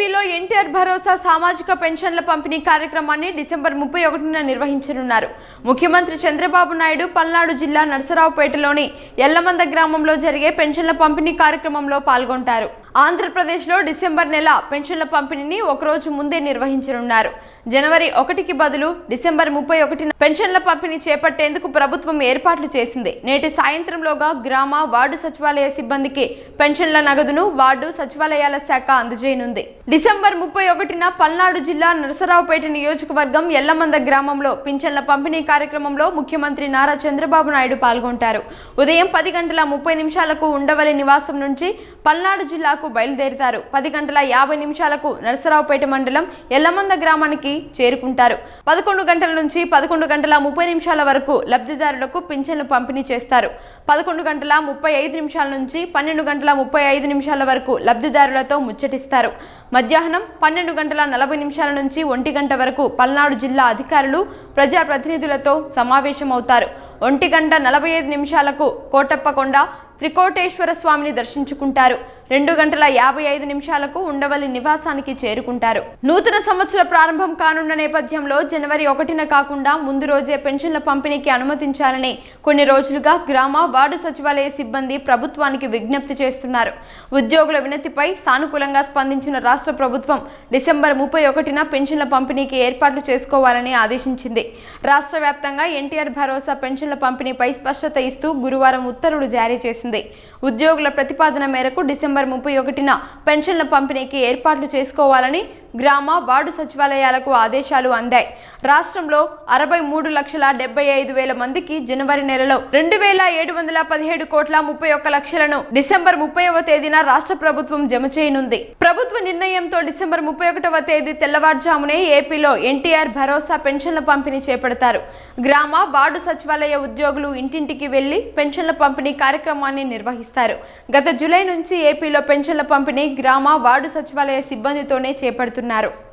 B ఏపీలో ఎన్టీఆర్ భరోసా సామాజిక పెన్షన్ల పంపిణీ కార్యక్రమాన్ని డిసెంబర్ ముప్పై ఒకటిన నిర్వహించనున్నారు. ముఖ్యమంత్రి చంద్రబాబు నాయుడు పల్నాడు జిల్లా నరసరావుపేటలోని ఎల్లమంద గ్రామంలో జరిగే పెన్షన్ల పంపిణీ కార్యక్రమంలో పాల్గొంటారు. ఆంధ్రప్రదేశ్లో డిసెంబర్ నెల పెన్షన్ల పంపిణీని ఒకరోజు ముందే నిర్వహించనున్నారు. జనవరి ఒకటికి బదులు డిసెంబర్ ముప్పై ఒకటిన పెన్షన్ల పంపిణీ చేపట్టేందుకు ప్రభుత్వం ఏర్పాట్లు చేసింది. నేటి సాయంత్రంలోగా గ్రామ వార్డు సచివాలయ సిబ్బందికి పెన్షన్ల నగదును వార్డు సచివాలయాల శాఖ అందజేయనుంది. డిసెంబర్ ముప్పై ఒకటిన పల్నాడు జిల్లా నరసరావుపేట నియోజకవర్గం ఎల్లమంద గ్రామంలో పింఛన్ల పంపిణీ కార్యక్రమంలో ముఖ్యమంత్రి నారా చంద్రబాబు నాయుడు పాల్గొంటారు. ఉదయం పది గంటల ముప్పై నిమిషాలకు ఉండవల్లి నివాసం నుంచి పల్నాడు జిల్లాకు బయలుదేరుతారు. పది గంటల యాభై నిమిషాలకు నరసరావుపేట మండలం ఎల్లమంద గ్రామానికి చేరుకుంటారు. పదకొండు గంటల నుంచి పదకొండు గంటల ముప్పై నిమిషాల వరకు లబ్ధిదారులకు పింఛన్లు పంపిణీ చేస్తారు. పదకొండు గంటల ముప్పై ఐదు నిమిషాల నుంచి పన్నెండు గంటల ముప్పై ఐదు నిమిషాల వరకు లబ్ధిదారులతో ముచ్చటిస్తారు. మధ్యాహ్నం పన్నెండు గంటల నలభై నిమిషాల నుంచి ఒంటి గంట వరకు పల్నాడు జిల్లా అధికారులు ప్రజాప్రతినిధులతో సమావేశమవుతారు. ఒంటి గంట నలభై ఐదు నిమిషాలకు కోటప్పకొండ త్రికోటేశ్వర స్వామిని దర్శించుకుంటారు. రెండు గంటల యాభై ఐదు నిమిషాలకు ఉండవల్లి నివాసానికి చేరుకుంటారు. నూతన సంవత్సర ప్రారంభం కానున్న నేపథ్యంలో జనవరి ఒకటిన కాకుండా ముందు రోజే పెన్షన్ల పంపిణీకి అనుమతించాలని కొన్ని రోజులుగా గ్రామ వార్డు సచివాలయ సిబ్బంది ప్రభుత్వానికి విజ్ఞప్తి చేస్తున్నారు. ఉద్యోగుల వినతిపై సానుకూలంగా స్పందించిన రాష్ట్ర ప్రభుత్వం డిసెంబర్ ముప్పై ఒకటిన పెన్షన్ల పంపిణీకి ఏర్పాట్లు చేసుకోవాలని ఆదేశించింది. రాష్ట్ర వ్యాప్తంగా ఎన్టీఆర్ భరోసా పెన్షన్ల పంపిణీపై స్పష్టత ఇస్తూ గురువారం ఉత్తర్వులు జారీ చేసింది. ఉద్యోగుల ప్రతిపాదన మేరకు డిసెంబర్ ముప్పై ఒకటిన పెన్షన్ల పంపిణీకి ఏర్పాట్లు చేసుకోవాలని గ్రామ వార్డు సచివాలయాలకు ఆదేశాలు అందాయి. రాష్ట్రంలో అరవై మూడు లక్షల డెబ్బై ఐదు వేల మందికి జనవరి నెలలో రెండు వేల ఏడు వందల పదిహేడు కోట్ల ముప్పై ఒక్క లక్షలను డిసెంబర్ ముప్పైవ తేదీన రాష్ట్ర ప్రభుత్వం జమ చేయనుంది. ప్రభుత్వ నిర్ణయంతో డిసెంబర్ ముప్పై ఒకటవ తేదీ తెల్లవారుజామునే ఏపీలో ఎన్టీఆర్ భరోసా పెన్షన్ల పంపిణీ చేపడతారు. గ్రామ వార్డు సచివాలయ ఉద్యోగులు ఇంటింటికి వెళ్ళి పెన్షన్ల పంపిణీ కార్యక్రమాన్ని నిర్వహిస్తారు. గత జూలై నుంచి ఏపీలో పెన్షన్ల పంపిణీ గ్రామ వార్డు సచివాలయ సిబ్బందితోనే చెబుతున్నారు